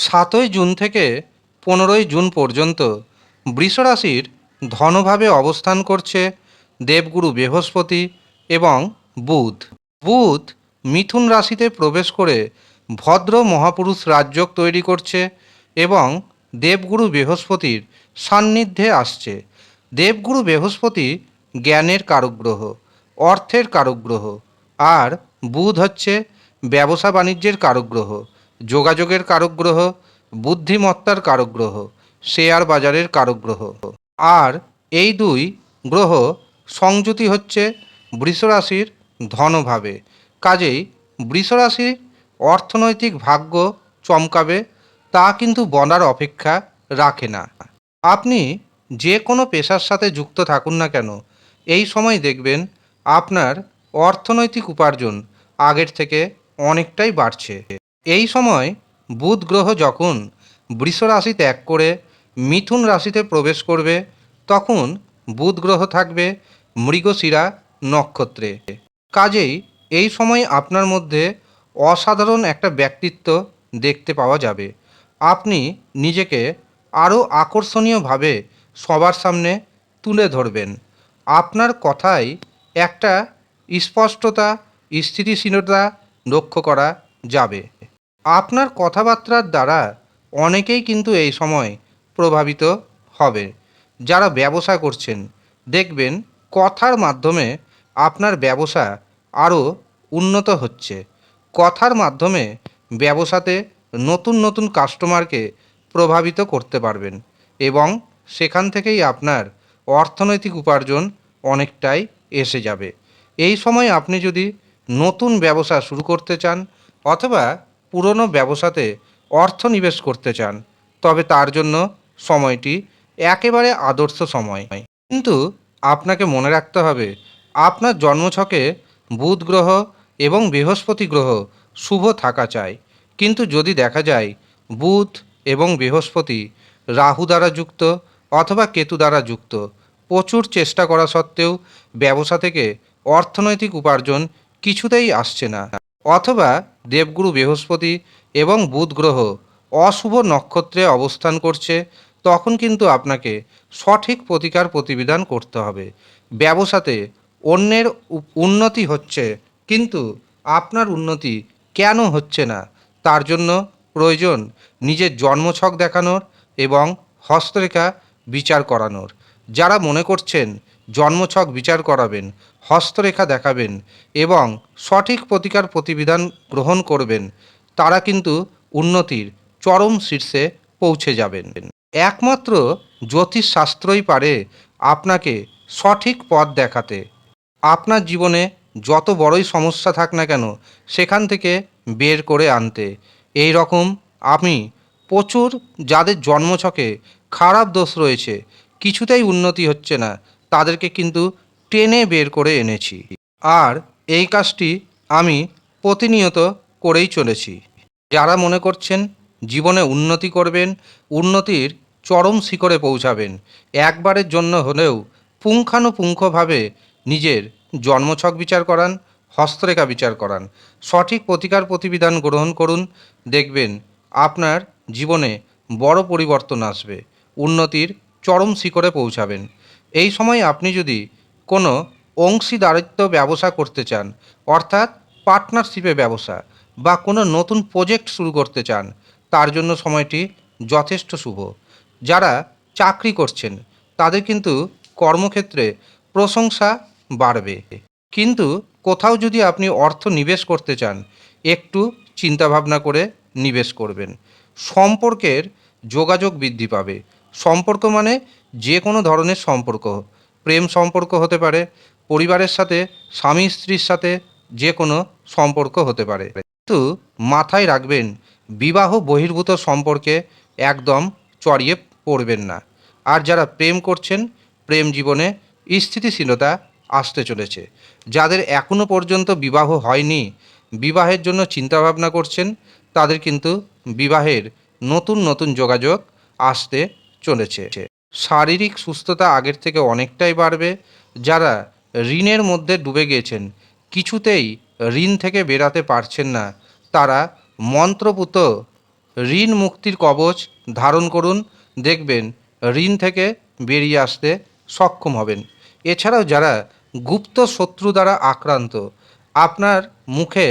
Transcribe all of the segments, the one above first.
সাতই জুন থেকে পনেরোই জুন পর্যন্ত বৃষরাশির ধনভাবে অবস্থান করছে দেবগুরু বৃহস্পতি এবং বুধ। বুধ মিথুন রাশিতে প্রবেশ করে ভদ্র মহাপুরুষ রাজযোগ তৈরি করছে এবং দেবগুরু বৃহস্পতির সান্নিধ্যে আসছে। দেবগুরু বৃহস্পতি জ্ঞানের কারুগ্রহ, অর্থের কারুগ্রহ, আর বুধ হচ্ছে ব্যবসা বাণিজ্যের কারক গ্রহ যোগাযোগের কারক গ্রহ বুদ্ধিমত্তার কারক গ্রহ শেয়ার বাজারের কারক গ্রহ আর এই দুই গ্রহ সংযুতি হচ্ছে বৃষরাশির ধনভাবে। কাজেই বৃষরাশির অর্থনৈতিক ভাগ্য চমকাবে, তা কিন্তু বনার অপেক্ষা রাখে না। আপনি যে কোনো পেশার সাথে যুক্ত থাকুন না কেন, এই সময় দেখবেন আপনার অর্থনৈতিক উপার্জন আগের থেকে অনেকটাই বাড়ছে। এই সময় বুধ গ্রহ যখন বৃষ রাশি ত্যাগ করে মিথুন রাশিতে প্রবেশ করবে, তখন বুধ গ্রহ থাকবে মৃগশিরা নক্ষত্রে। কাজেই এই সময় আপনার মধ্যে অসাধারণ একটা ব্যক্তিত্ব দেখতে পাওয়া যাবে। আপনি নিজেকে আরও আকর্ষণীয়ভাবে সবার সামনে তুলে ধরবেন। আপনার কথায় একটা স্পষ্টতা, স্থিতিশীলতা লক্ষ্য করা যাবে। আপনার কথাবার্তার দ্বারা অনেকেই কিন্তু এই সময় প্রভাবিত হবে। যারা ব্যবসা করছেন, দেখবেন কথার মাধ্যমে আপনার ব্যবসা আরও উন্নত হচ্ছে। কথার মাধ্যমে ব্যবসাতে নতুন নতুন কাস্টমারকে প্রভাবিত করতে পারবেন এবং সেখান থেকেই আপনার অর্থনৈতিক উপার্জন অনেকটাই এসে যাবে। এই সময় আপনি যদি নতুন ব্যবসা শুরু করতে চান অথবা পুরনো ব্যবসাতে অর্থ নিবেশ করতে চান, তবে তার জন্য সময়টি একেবারে আদর্শ সময়। কিন্তু আপনাকে মনে রাখতে হবে, আপনার জন্মছকে বুধ গ্রহ এবং বৃহস্পতি গ্রহ শুভ থাকা চাই। কিন্তু যদি দেখা যায় বুধ এবং বৃহস্পতি রাহু দ্বারা যুক্ত অথবা কেতু দ্বারা যুক্ত, প্রচুর চেষ্টা করা সত্ত্বেও ব্যবসা থেকে অর্থনৈতিক উপার্জন কিছুতেই আসছে না। অথবা দেবগুরু বৃহস্পতি এবং বুধ গ্রহ অশুভ নক্ষত্রে অবস্থান করছে, তখন কিন্তু আপনাকে সঠিক প্রতিকার প্রতিবিধান করতে হবে। ব্যবসাতে অন্যের উন্নতি হচ্ছে, কিন্তু আপনার উন্নতি কেন হচ্ছে না? তার জন্য প্রয়োজন নিজের জন্মছক দেখানোর এবং হস্তরেখা বিচার করানোর। যারা মনে করছেন জন্মছক বিচার করাবেন, হস্তরেখা দেখাবেন এবং সঠিক প্রতিকার প্রতিবিধান গ্রহণ করবেন, তারা কিন্তু উন্নতির চরম শীর্ষে পৌঁছে যাবেন। একমাত্র জ্যোতিষশাস্ত্রই পারে আপনাকে সঠিক পথ দেখাতে। আপনার জীবনে যত বড়ই সমস্যা থাক না কেন, সেখান থেকে বের করে আনতে। এই রকম আমি প্রচুর যাদের জন্মছকে খারাপ দোষ রয়েছে, কিছুতেই উন্নতি হচ্ছে না। তাদেরকে কিন্তু টেনে বের করে এনেছি। আর এই কাজটি আমি প্রতিনিয়ত করেই চলেছি। যারা মনে করছেন জীবনে উন্নতি করবেন, উন্নতির চরম শিখরে পৌঁছাবেন, একবারের জন্য হলেও পুঙ্খানুপুঙ্খভাবে নিজের জন্মছক বিচার করান, হস্তরেখা বিচার করান, সঠিক প্রতিকার প্রতিবিধান গ্রহণ করুন, দেখবেন আপনার জীবনে বড় পরিবর্তন আসবে, উন্নতির চরম শিখরে পৌঁছাবেন। এই সময় আপনি যদি কোনো অংশীদারিত্ব ব্যবসা করতে চান, অর্থাৎ পার্টনারশিপে ব্যবসা বা কোনো নতুন প্রজেক্ট শুরু করতে চান, তার জন্য সময়টি যথেষ্ট শুভ। যারা চাকরি করছেন, তাদের কিন্তু কর্মক্ষেত্রে প্রশংসা বাড়বে। কিন্তু কোথাও যদি আপনি অর্থ নিবেশ করতে চান, একটু চিন্তাভাবনা করে নিবেশ করবেন। সম্পর্কের যোগাযোগ বৃদ্ধি পাবে। সম্পর্ক মানে যে কোনো ধরনের সম্পর্ক, প্রেম সম্পর্ক হতে পারে, পরিবারের সাথে, স্বামী স্ত্রীর সাথে যে কোনো সম্পর্ক হতে পারে। কিন্তু মাথায় রাখবেন, বিবাহ বহির্ভূত সম্পর্কে একদম চড়িয়ে পড়বেন না। আর যারা প্রেম করছেন, প্রেম জীবনে স্থিতিশীলতা আসতে চলেছে। যাদের এখনও পর্যন্ত বিবাহ হয়নি, বিবাহের জন্য চিন্তাভাবনা করছেন, তাদের কিন্তু বিবাহের নতুন নতুন যোগাযোগ আসতে চলেছে। শারীরিক সুস্থতা আগের থেকে অনেকটাই বাড়বে। যারা ঋণের মধ্যে ডুবে গিয়েছেন, কিছুতেই ঋণ থেকে বেরাতে পারছেন না। তারা মন্ত্রপুত ঋণ মুক্তির কবচ ধারণ করুন, দেখবেন ঋণ থেকে বেরিয়ে আসতে সক্ষম হবেন। এছাড়াও যারা গুপ্ত শত্রু দ্বারা আক্রান্ত, আপনার মুখে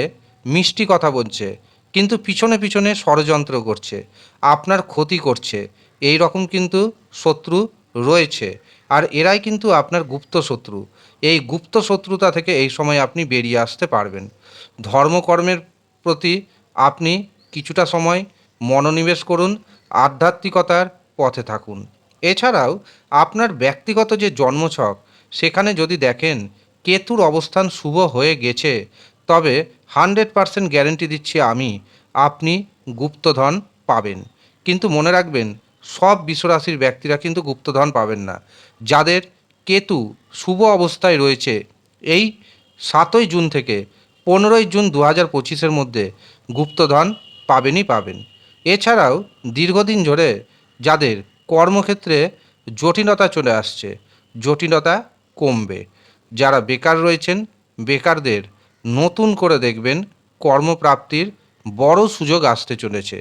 মিষ্টি কথা বলছে, কিন্তু পিছনে পিছনে ষড়যন্ত্র করছে, আপনার ক্ষতি করছে এই রকম কিন্তু শত্রু রয়েছে। আর এরাই কিন্তু আপনার গুপ্ত শত্রু। এই গুপ্ত শত্রুতা থেকে এই সময় আপনি বেরিয়ে আসতে পারবেন। ধর্মকর্মের প্রতি আপনি কিছুটা সময় মনোনিবেশ করুন, আধ্যাত্মিকতার পথে থাকুন। এছাড়াও আপনার ব্যক্তিগত যে জন্মছক, সেখানে যদি দেখেন কেতুর অবস্থান শুভ হয়ে গেছে, তবে হান্ড্রেড পারসেন্ট গ্যারেন্টি দিচ্ছি আমি, আপনি গুপ্তধন পাবেন। কিন্তু মনে রাখবেন সব বিশ্বরাশির ব্যক্তিরা কিন্তু গুপ্তধন পাবেন না। যাদের কেতু শুভ অবস্থায় রয়েছে, এই সাতই জুন থেকে পনেরোই জুন দু হাজার পঁচিশের মধ্যে গুপ্তধন পাবেনই পাবেন। এছাড়াও দীর্ঘদিন ধরে যাদের কর্মক্ষেত্রে জটিলতা চলে আসছে, জটিলতা কমবে। যারা বেকার রয়েছেন, বেকারদের নতুন করে দেখবেন কর্মপ্রাপ্তির বড় সুযোগ আসতে চলেছে।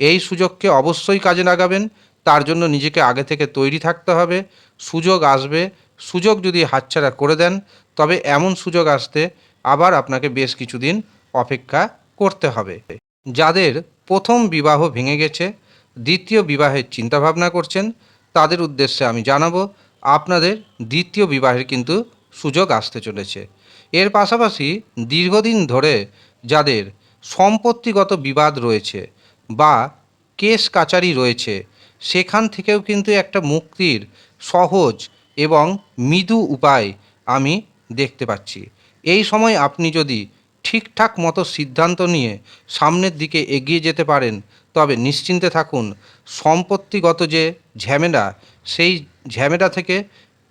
এই সুযোগকে অবশ্যই কাজে লাগাবেন। তার জন্য নিজেকে আগে থেকে তৈরি থাকতে হবে। সুযোগ আসবে। সুযোগ যদি হাতছাড়া করে দেন, তবে এমন সুযোগ আসতে আবার আপনাকে বেশ কিছুদিন অপেক্ষা করতে হবে। যাদের প্রথম বিবাহ ভেঙে গেছে, দ্বিতীয় বিবাহের চিন্তাভাবনা করছেন, তাদের উদ্দেশ্যে আমি জানাব, আপনাদের দ্বিতীয় বিবাহের কিন্তু সুযোগ আসতে চলেছে। এর পাশাপাশি দীর্ঘদিন ধরে যাদের সম্পত্তিগত বিবাদ রয়েছে কেস কাচারি রয়েছে। সেখান থেকেও কিন্তু একটা মুক্তির সহজ এবং মৃদু উপায় আমি দেখতে পাচ্ছি। এই সময় আপনি যদি ঠিকঠাক মতো সিদ্ধান্ত নিয়ে সামনের দিকে এগিয়ে যেতে পারেন, তবে নিশ্চিন্তে থাকুন, সম্পত্তিগত যে ঝামেলা, সেই ঝামেলা থেকে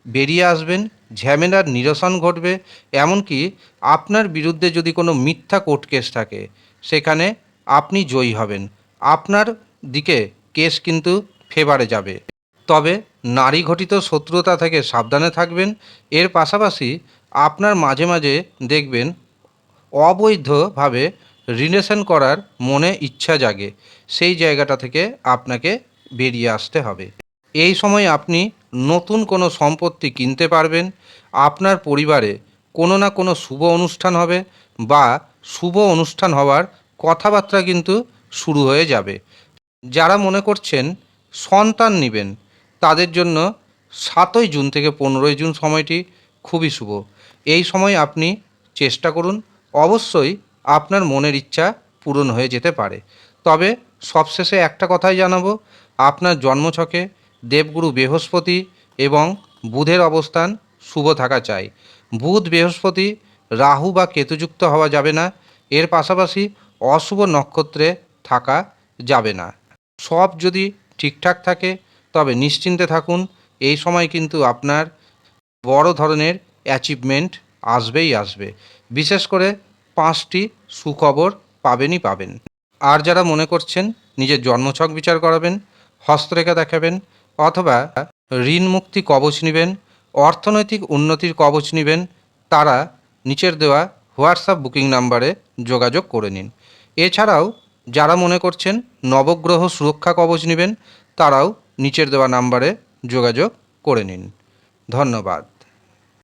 বেরিয়ে আসবেন, ঝামেলার নিরসন ঘটবে, এমনকি আপনার বিরুদ্ধে যদি কোনো মিথ্যা কোর্ট কেস থাকে, সেখানে আপনি জয়ী হবেন। আপনার দিকে কেস কিন্তু ফেভারে যাবে। তবে নারী ঘটিত শত্রুতা থেকে সাবধানে থাকবেন। এর পাশাপাশি আপনার মাঝে মাঝে দেখবেন অবৈধভাবে রিলেশন করার মনে ইচ্ছা জাগে। সেই জায়গাটা থেকে আপনাকে বেরিয়ে আসতে হবে। এই সময় আপনি নতুন কোনো সম্পত্তি কিনতে পারবেন। আপনার পরিবারে কোনো না কোনো শুভ অনুষ্ঠান হবে বা শুভ অনুষ্ঠান হওয়ার কথাবার্তা কিন্তু শুরু হয়ে যাবে। যারা মনে করছেন সন্তান নেবেন, তাদের জন্য সাতই জুন থেকে পনেরোই জুন সময়টি খুবই শুভ। এই সময় আপনি চেষ্টা করুন, অবশ্যই আপনার মনের ইচ্ছা পূরণ হয়ে যেতে পারে। তবে সবশেষে একটা কথাই জানাব, আপনার জন্মছকে দেবগুরু বৃহস্পতি এবং বুধের অবস্থান শুভ থাকা চাই। বুধ, বৃহস্পতি, রাহু বা কেতুযুক্ত হওয়া যাবে না। এর পাশাপাশি অশুভ নক্ষত্রে থাকা যাবে না। সব যদি ঠিকঠাক থাকে, তবে নিশ্চিন্তে থাকুন, এই সময় কিন্তু আপনার বড় ধরনের অ্যাচিভমেন্ট আসবেই আসবে। বিশেষ করে পাঁচটি সুখবর পাবেনই পাবেন। আর যারা মনে করছেন নিজের জন্মছক বিচার করাবেন, হস্তরেখা দেখাবেন, অথবা ঋণ মুক্তি কবচ নেবেন, অর্থনৈতিক উন্নতির কবচ নেবেন, তারা নিচের দেওয়া হোয়াটসঅ্যাপ বুকিং নাম্বারে যোগাযোগ করে নিন। এছাড়াও যারা মনে করছেন নবগ্রহ সুরক্ষা কবচ নেবেন, তারাও নিচের দেওয়া নাম্বারে যোগাযোগ করে নিন। ধন্যবাদ।